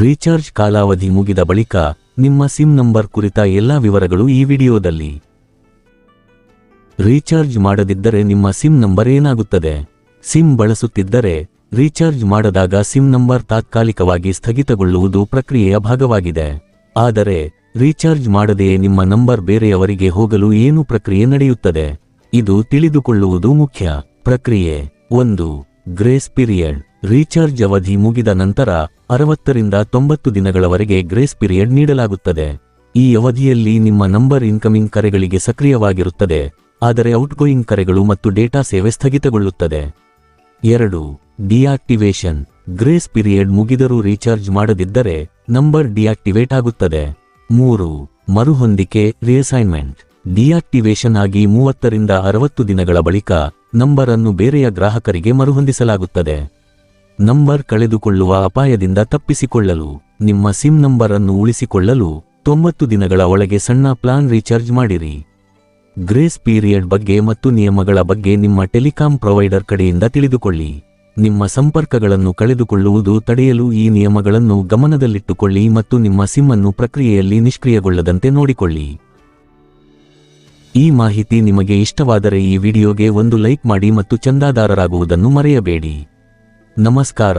Recharge ಕಾಲಾವಧಿ ಮುಗಿದ ಬಳಿಕ ನಿಮ್ಮ ಸಿಮ್ ನಂಬರ್ ಕುರಿತ ಎಲ್ಲಾ ವಿವರಗಳು ಈ ವಿಡಿಯೋದಲ್ಲಿ. ರೀಚಾರ್ಜ್ ಮಾಡದಿದ್ದರೆ ನಿಮ್ಮ ಸಿಮ್ ನಂಬರ್ ಏನಾಗುತ್ತದೆ? ಸಿಮ್ ಬಳಸುತ್ತಿದ್ದರೆ ರೀಚಾರ್ಜ್ ಮಾಡದಾಗ ಸಿಮ್ ನಂಬರ್ ತಾತ್ಕಾಲಿಕವಾಗಿ ಸ್ಥಗಿತಗೊಳ್ಳುವುದು ಪ್ರಕ್ರಿಯೆಯ ಭಾಗವಾಗಿದೆ. ಆದರೆ ರೀಚಾರ್ಜ್ ಮಾಡದೆಯೇ ನಿಮ್ಮ ನಂಬರ್ ಬೇರೆಯವರಿಗೆ ಹೋಗಲು ಏನು ಪ್ರಕ್ರಿಯೆ ನಡೆಯುತ್ತದೆ? ಇದು ತಿಳಿದುಕೊಳ್ಳುವುದು ಮುಖ್ಯ. ಪ್ರಕ್ರಿಯೆ ಒಂದು, ಗ್ರೇಸ್ ಪೀರಿಯಡ್. ರೀಚಾರ್ಜ್ ಅವಧಿ ಮುಗಿದ ನಂತರ ಅರವತ್ತರಿಂದ ತೊಂಬತ್ತು ದಿನಗಳವರೆಗೆ ಗ್ರೇಸ್ ಪಿರಿಯಡ್ ನೀಡಲಾಗುತ್ತದೆ. ಈ ಅವಧಿಯಲ್ಲಿ ನಿಮ್ಮ ನಂಬರ್ ಇನ್ಕಮಿಂಗ್ ಕರೆಗಳಿಗೆ ಸಕ್ರಿಯವಾಗಿರುತ್ತದೆ, ಆದರೆ ಔಟ್ಗೋಯಿಂಗ್ ಕರೆಗಳು ಮತ್ತು ಡೇಟಾ ಸೇವೆ ಸ್ಥಗಿತಗೊಳ್ಳುತ್ತದೆ. ಎರಡು ಡಿಆಕ್ಟಿವೇಶನ್ ಗ್ರೇಸ್ ಪಿರಿಯಡ್ ಮುಗಿದರೂ ರೀಚಾರ್ಜ್ ಮಾಡದಿದ್ದರೆ ನಂಬರ್ ಡಿಆಕ್ಟಿವೇಟ್ ಆಗುತ್ತದೆ. ಮೂರು, ಮರುಹೊಂದಿಕೆ ರಿಅಸೈನ್ಮೆಂಟ್ ಡಿಆಕ್ಟಿವೇಶನ್ ಆಗಿ ಮೂವತ್ತರಿಂದ ಅರವತ್ತು ದಿನಗಳ ಬಳಿಕ ನಂಬರನ್ನು ಬೇರೆಯ ಗ್ರಾಹಕರಿಗೆ ಮರುಹೊಂದಿಸಲಾಗುತ್ತದೆ. ನಂಬರ್ ಕಳೆದುಕೊಳ್ಳುವ ಅಪಾಯದಿಂದ ತಪ್ಪಿಸಿಕೊಳ್ಳಲು, ನಿಮ್ಮ ಸಿಮ್ ನಂಬರ್ ಅನ್ನು ಉಳಿಸಿಕೊಳ್ಳಲು ತೊಂಬತ್ತು ದಿನಗಳ ಒಳಗೆ ಸಣ್ಣ ಪ್ಲಾನ್ ರೀಚಾರ್ಜ್ ಮಾಡಿರಿ. ಗ್ರೇಸ್ ಪೀರಿಯಡ್ ಬಗ್ಗೆ ಮತ್ತು ನಿಯಮಗಳ ಬಗ್ಗೆ ನಿಮ್ಮ ಟೆಲಿಕಾಂ ಪ್ರೊವೈಡರ್ ಕಡೆಯಿಂದ ತಿಳಿದುಕೊಳ್ಳಿ. ನಿಮ್ಮ ಸಂಪರ್ಕಗಳನ್ನು ಕಳೆದುಕೊಳ್ಳುವುದು ತಡೆಯಲು ಈ ನಿಯಮಗಳನ್ನು ಗಮನದಲ್ಲಿಟ್ಟುಕೊಳ್ಳಿ ಮತ್ತು ನಿಮ್ಮ ಸಿಮ್ ಅನ್ನು ಪ್ರಕ್ರಿಯೆಯಲ್ಲಿ ನಿಷ್ಕ್ರಿಯಗೊಳ್ಳದಂತೆ ನೋಡಿಕೊಳ್ಳಿ. ಈ ಮಾಹಿತಿ ನಿಮಗೆ ಇಷ್ಟವಾದರೆ ಈ ವಿಡಿಯೋಗೆ ಒಂದು ಲೈಕ್ ಮಾಡಿ ಮತ್ತು ಚಂದಾದಾರರಾಗುವುದನ್ನು ಮರೆಯಬೇಡಿ. ನಮಸ್ಕಾರ